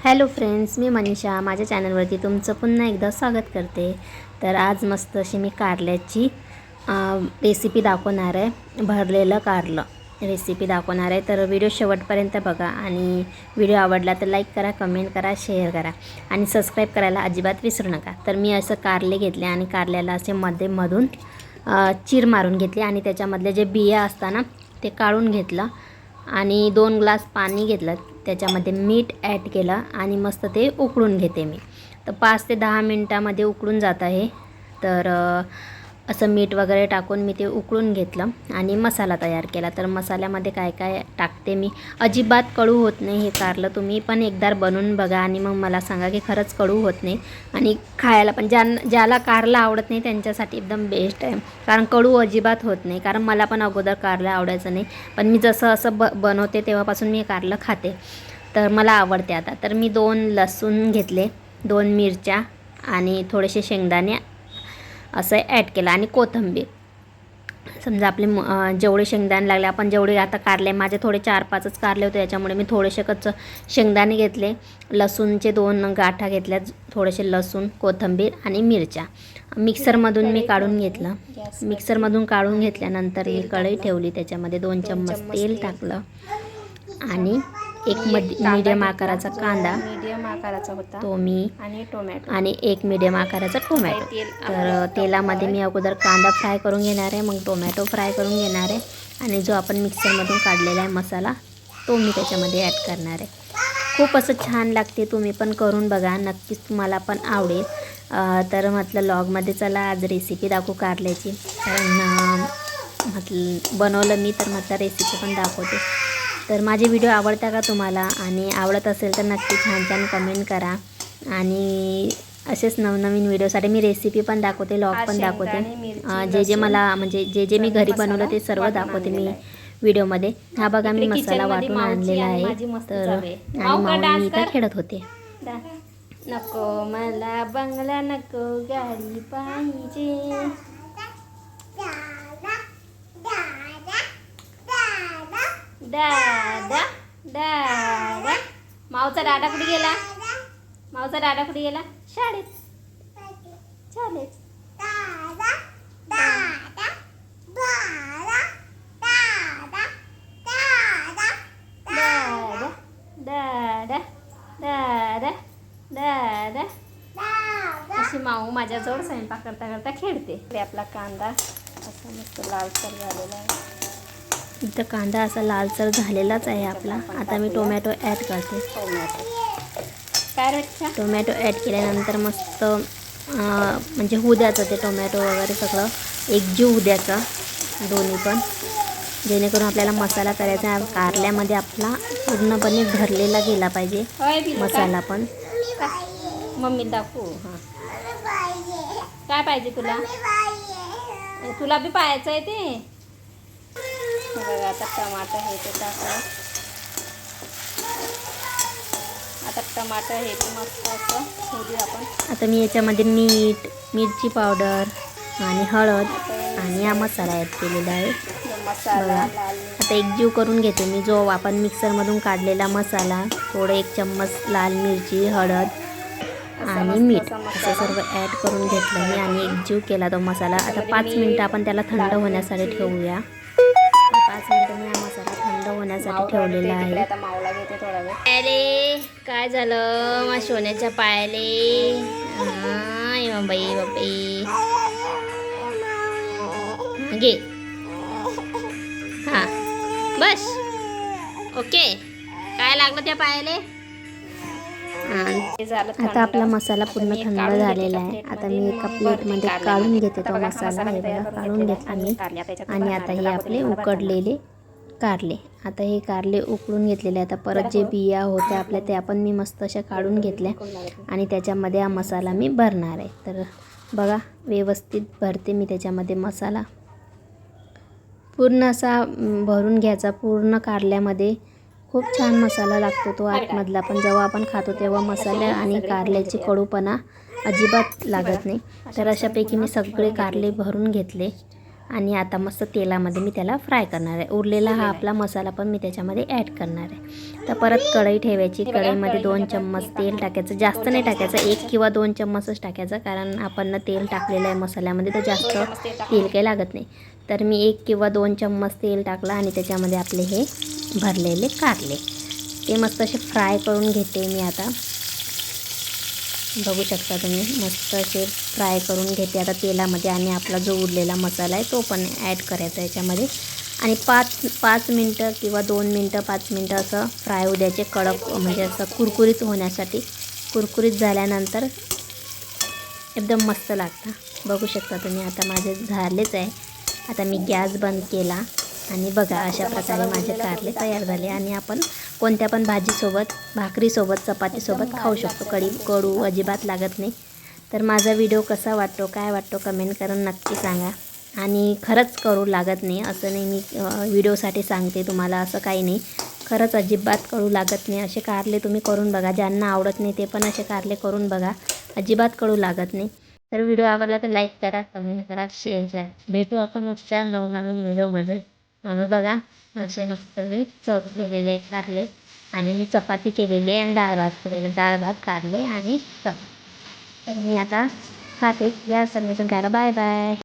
Hello friends मी मनीषा. माझ्या चॅनलवरती तुमचं पुन्हा एकदा स्वागत करते. तर आज मस्त अशी मी कारल्याची रेसिपी दाखवणार आहे. भरलेलं कारलं रेसिपी दाखवणार आहे. तर व्हिडिओ शेवटपर्यंत बघा आणि व्हिडिओ आवडला तर लाईक करा कमेंट करा शेअर करा आणि सबस्क्राईब करायला अजिबात विसरू नका. तर मी असं कारले घेतले आणि कारल्याला असे मध्ये मधून चीर मारून घेतली आणि त्याच्यामधले जे बिया असताना ते काढून घेतलं आणि दोन ग्लास पाणी घेतलं. त्याच्यामध्ये मीठ ॲड केलं आणि मस्त ते उकळून घेते मी. तर पाच ते दहा मिनटामध्ये उकळून जात आहे. तर असं मीठ वगैरे टाकून मी ते उकळून घेतलं आणि मसाला तयार केला. तर मसाल्यामध्ये काय काय टाकते मी? अजिबात कडू होत नाही हे कारलं तुम्ही पण एकदा बनवून बघा आणि मग मला सांगा की खरंच कडू होत नाही. आणि खायला पण ज्यां ज्याला कारलं आवडत नाही त्यांच्यासाठी एकदम बेस्ट आहे. कारण कडू अजिबात होत नाही. कारण मला पण अगोदर कारलं आवडायचं नाही. पण मी जसं असं ब बनवते तेव्हापासून मी हे कारलं खाते. तर मला आवडते आता. तर मी दोन लसूण घेतले दोन मिरच्या आणि थोडेसे शेंगदाणे असं ॲड केलं. आणि कोथिंबीर. समजा आपले जेवढे शेंगदाणे लागले आपण जेवढे आता कारले माझे थोडे चार पाचच कारले होते त्याच्यामुळे मी थोडेसे कच्चं शेंगदाणे घेतले. लसूणचे दोन गाठा घेतल्या थोडेसे लसूण कोथिंबीर आणि मिरच्या. मिक्सरमधून मी काढून घेतलं. मिक्सरमधून काढून घेतल्यानंतर मी कढई ठेवली त्याच्यामध्ये दोन चम्मच तेल टाकलं. आणि एक मध मीडियम आकाराचा कांदा. मीडियम आकाराचा होता. तो मी आणि टोमॅटो. आणि एक मीडियम आकाराचा टोमॅटो. तेल तर तेलामध्ये मी अगोदर कांदा फ्राय करून घेणार आहे मग टोमॅटो फ्राय करून घेणार आहे आणि जो आपण मिक्सरमधून काढलेला आहे मसाला तो मी त्याच्यामध्ये ॲड करणार आहे. खूप असं छान लागते तुम्ही पण करून बघा नक्कीच तुम्हाला पण आवडेल. तर म्हटलं लॉगमध्ये चला आज रेसिपी दाखवू कारल्याची. कारण म्हटलं बनवलं मी तर म्हटलं रेसिपी पण दाखवते. तर माझे व्हिडिओ आवडता का तुम्हाला? आणि आवडत असेल तर नक्की छान छान कमेंट करा. आणि असेच नवनवीन व्हिडिओसाठी मी रेसिपी पण दाखवते लॉग पण दाखवते. जे जे मला म्हणजे जे जे मी घरी बनवलं ते सर्व दाखवते मी. व्हिडिओमध्ये. हा बघा मी मसाला वाटून आणलेला आणि आहे. तर. आणि मी? खेळत होते. नको मला बंगला नको गाडी पाहिजे. दादा. दादा. मावचा डाडा कुठे गेला? मावचा डाडा कुठे गेला? शाळेत. शाळेत. दादा दादा दादा दादा अशी माऊ माझ्याजवळ स्वयंपाक करता करता खेळते. आपला कांदा असा मस्त लालसर झालेला आहे. इथं कांदा असा लालसर झालेलाच आहे आपला. आता मी टोमॅटो ॲड करते. टोमॅटो ॲड केल्यानंतर मस्त म्हणजे होऊ द्यायचं ते टोमॅटो वगैरे सगळं. एकजीव होऊ द्यायचं दोन्ही पण. जेणेकरून आपल्याला मसाला करायचा आहे. कारल्यामध्ये आपला पूर्णपणे भरलेला गेला पाहिजे मसाला पण? मम्मी दाखवू. हां. काय पाहिजे तुला? तुला बी पाहायचं आहे ते? बघा आता टमाटर हे ते टाकलं आता टमाटर हे ते मस्त असं होऊ आपण. आता मी याच्यामध्ये मीठ मिरची पावडर आणि हळद आणि हा मसाला ॲड केलेला आहे. मसाला बघा. आता एकजीव करून घेते मी. जो आपण मिक्सरमधून काढलेला मसाला थोडं एक चम्मच लाल मिरची हळद आणि मीठ असं सर्व ॲड करून घेतलं मी आणि एकजीव केला तो मसाला. आता पाच मिनटं आपण त्याला थंड होण्यासाठी ठेवूया. पाच मिनटं मी हा मसाला थंड होण्यासाठी ठेवलेला आहे. आता मावला घेते थोडा वेळ. पायले काय झालं? मा सोन्याच्या पायले. हाय बाई बापी घे. हां बस. ओके. काय लागलं त्या पायाले? आता आपला. मसाला पूर्ण थंड झालेला आहे. आता मी एका प्लेटमध्ये काढून. घेते तो मसाला हे बघा काढून. घेतला मी आणि. आता हे आपले उकडलेले कारले आता हे कारले उकडून घेतलेले आता परत जे बिया होत्या आपल्या त्या पण मी मस्त अशा काढून घेतल्या आणि त्याच्यामध्ये हा मसाला मी भरणार आहे तर बघा व्यवस्थित भरते मी त्याच्यामध्ये मसाला पूर्ण असा भरून घ्यायचा पूर्ण कारल्यामध्ये खूप छान मसाला लागतो तो आतमधला. पण जेव्हा आपण खातो तेव्हा मसाला आणि कारल्याची कडूपणा अजिबात लागत नाही. तर अशापैकी मी सगळे कारले भरून घेतले आणि आता मस्त तेलामध्ये मी त्याला फ्राय करणार आहे. उरलेला हा आपला मसाला पण मी त्याच्यामध्ये ॲड करणार आहे. तर परत कढई ठेवायची. कढईमध्ये दोन चम्मच तेल टाकायचं. जास्त नाही टाकायचं. एक किंवा दोन चम्मचच टाकायचं. कारण आपण तेल टाकलेलं आहे मसाल्यामध्ये तर जास्त तेल तेल काही लागत नाही. तर मी एक किंवा दोन चम्मच तेल टाकलं आणि त्याच्यामध्ये आपले हे भरलेले कारले. ते मस्त असे फ्राय करून घेते मी आता. बघू शकता तुम्ही मस्त असे फ्राय करून घेते आता तेलामध्ये आणि आपला जो उरलेला मसाला आहे तो पण ॲड करायचा याच्यामध्ये. आणि पाच पाच मिनटं किंवा दोन मिनटं पाच मिनटं असं फ्राय होऊ द्यायचे कडक म्हणजे असं कुरकुरीत होण्यासाठी कुरकुरीत झाल्यानंतर एकदम मस्त लागतं. बघू शकता तुम्ही आता माझे झालेच आहे. आता मी गॅस बंद केला. आणि बघा अशा प्रकारे माझे कारले तयार झाले आणि आपण कोणत्या पण भाजीसोबत भाकरीसोबत चपातीसोबत खाऊ शकतो. कढी कडू अजिबात लागत नाही. तर माझा व्हिडिओ कसा वाटतो काय वाटतो कमेंट करून नक्की सांगा. आणि खरंच करू लागत नाही असं नाही मी व्हिडिओसाठी सांगते तुम्हाला असं काही नाही. खरंच अजिबात कळू लागत नाही. असे कारले तुम्ही करून बघा. ज्यांना आवडत नाही ते पण असे कारले करून बघा. अजिबात कळू लागत नाही. तर व्हिडिओ आवडला तर लाईक करा कमेंट करा शेअर करा. भेटू आपण मगच्या नवनवीन व्हिडिओमध्ये. बघा असे मस्त मी चव केलेले कारले आणि मी चपाती केलेली आहे आणि डाळ भात केलेले डाळ भात कारले आणि चपाती तर मी आता खाते. या सर्वेजण खायला बाय बाय